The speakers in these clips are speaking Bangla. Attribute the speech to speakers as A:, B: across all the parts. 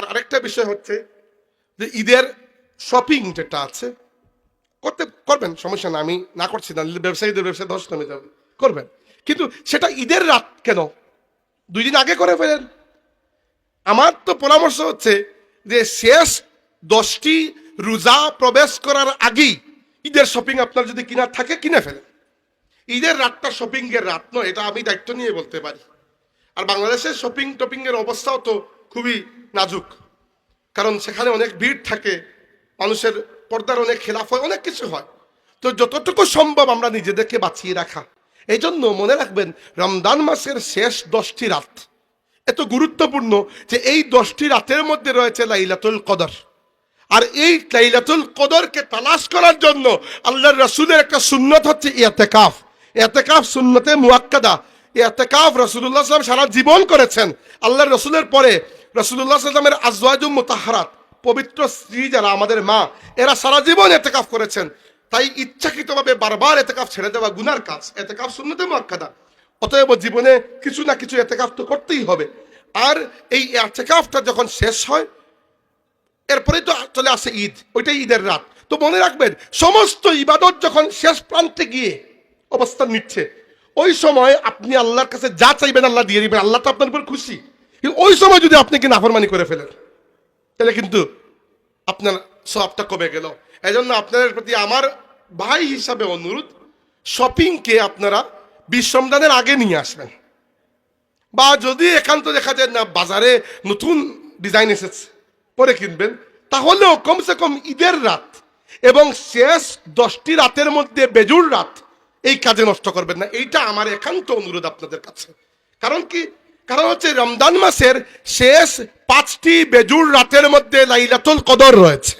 A: আর আরেকটা বিষয় হচ্ছে যে ঈদের শপিং যেটা আছে, করতে, করবেন, সমস্যা না আমি না করছি না, ব্যবসায়ীদের ব্যবসায় ধস নেমে যাবে, করবেন। কিন্তু সেটা ঈদের রাত কেন? দুই দিন আগে করে ফেলেন। আমার তো পরামর্শ হচ্ছে যে শেষ দশটি রোজা প্রবেশ করার আগেই ঈদের শপিং আপনার যদি কিনার থাকে, কিনে ফেলেন। ঈদের রাতটা শপিং এর রাত নয়, এটা আমি দায়িত্ব নিয়ে বলতে পারি। আর বাংলাদেশের শপিং টপিং এর অবস্থাও তো খুবই নাজুক। কারণ সেখানে অনেক ভিড় থাকে, মানুষের পর্দার অনেক খেলাফ হয়, অনেক কিছু হয়। তো যতটুকু সম্ভব আমরা নিজেদেরকে বাঁচিয়ে রাখা। এই জন্য মনে রাখবেন রমদান মাসের শেষ দশটি রাত এত গুরুত্বপূর্ণ যে এই দশটি রাতের মধ্যে রয়েছে লাইলাতুল কদর। আর এই লাইলাতুল কদরকে তালাশ করার জন্য আল্লাহর রসুলের একটা সুন্নত হচ্ছে ইয়াতেকাফ ইয়াতেকাফ সুন্নতে মুয়াক্কাদা ইয়াতেকাফ রসুল্লাহ সাল্লাম সারা জীবন করেছেন। আল্লাহ রসুলের পরে রসুল্লাহ সাল্লামের আজওয়াজুম মুতাহারাত পবিত্র স্ত্রী যারা আমাদের মা, এরা সারা জীবন এতেকাফ করেছেন। তাই ইচ্ছাকৃতভাবে বারবার এতেকাফ ছেড়ে দেওয়া গুনার কাজ, এতেকাফ সুন্নতে মুয়াক্কাদা। অতএব জীবনে কিছু না কিছু এতেকাফ তো করতেই হবে। আর এই এতেকাফটা যখন শেষ হয়, এরপরেই তো চলে আসে ঈদ, ওইটাই ঈদের রাত। তো মনে রাখবেন, সমস্ত ইবাদত যখন শেষ প্রান্তে গিয়ে অবস্থান নিচ্ছে, ওই সময় আপনি আল্লাহর কাছে যা চাইবেন আল্লাহ দিয়ে দিবেন, আল্লাহ তো আপনার উপর খুশি। ওই সময় যদি আপনি কি নাফরমানি করে ফেলেন, তাহলে কিন্তু আপনার সবটা কমে গেল। এই জন্য আপনাদের প্রতি আমার ভাই হিসাবে অনুরোধ শপিংকে আপনারা বিশ্বমদানের আগে নিয়ে আসবেন। বা যদি একান্ত দেখা যায় না, বাজারে নতুন ডিজাইন এসেছে, পরে কিনবেন, তাহলেও কমসে কম ঈদের রাত এবং শেষ দশটি রাতের মধ্যে বেজুর রাত এই কাজে নষ্ট করবেন না। এইটা আমার একান্ত অনুরোধ আপনাদের কাছে। কারণ কি? কারণ হচ্ছে রমজান মাসের শেষ পাঁচটি বেজুর রাতের মধ্যে লাইলাতুল কদর রয়েছে।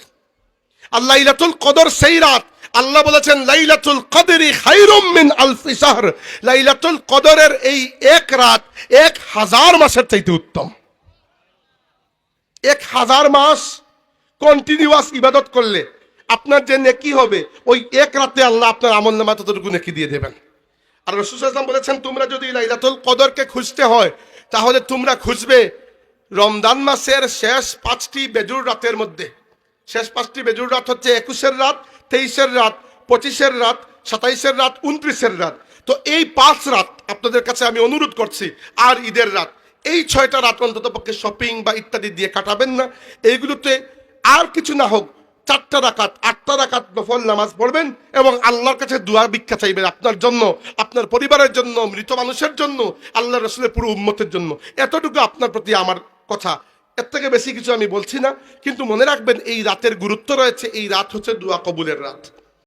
A: আর লাইলাতুল কদর সেই রাত আল্লাহ বলেছেন, লাইলাতুল কদরি খাইরুম মিন আলফি শাহর। লাইলাতুল কদরের এই এক রাত এক হাজার মাসের চাইতে উত্তম। এক হাজার মাস কন্টিনিউয়াস ইবাদত করলে আপনার যে নেকি হবে, ওই এক রাতে আল্লাহ আপনার আমল নামা ততটুকু নেকি দিয়ে দেবেন। আর রসুল বলেছেন, তোমরা যদি লাইলাতুল কদরকে খুঁজতে হয় তাহলে তোমরা খুঁজবে রমদান মাসের শেষ পাঁচটি বেজুর রাতের মধ্যে। শেষ পাঁচটি বেজুর রাত হচ্ছে একুশের রাত, তেইশের রাত, পঁচিশের রাত, সাতাইশের রাত, উনত্রিশের রাত। তো এই পাঁচ রাত আপনাদের কাছে আমি অনুরোধ করছি, আর ঈদের রাত। এই ছয়টা রাত অন্তত পক্ষে শপিং বা ইত্যাদি দিয়ে কাটাবেন না। এইগুলোতে আর কিছু না হোক, চারটা রাকাত রাকাত নফল নামাজ পড়বেন এবং আল্লাহর কাছে দুয়ার ভিক্ষা চাইবেন আপনার জন্য, আপনার পরিবারের জন্য, মৃত মানুষের জন্য আল্লাহ রসুলের পুরো উম্মতের জন্য। এতটুকু আপনার প্রতি আমার কথা। এর থেকে বেশি কিছু আমি বলছি না, কিন্তু মনে রাখবেন এই রাতের গুরুত্ব রয়েছে, এই রাত হচ্ছে দুয়া কবুলের রাত।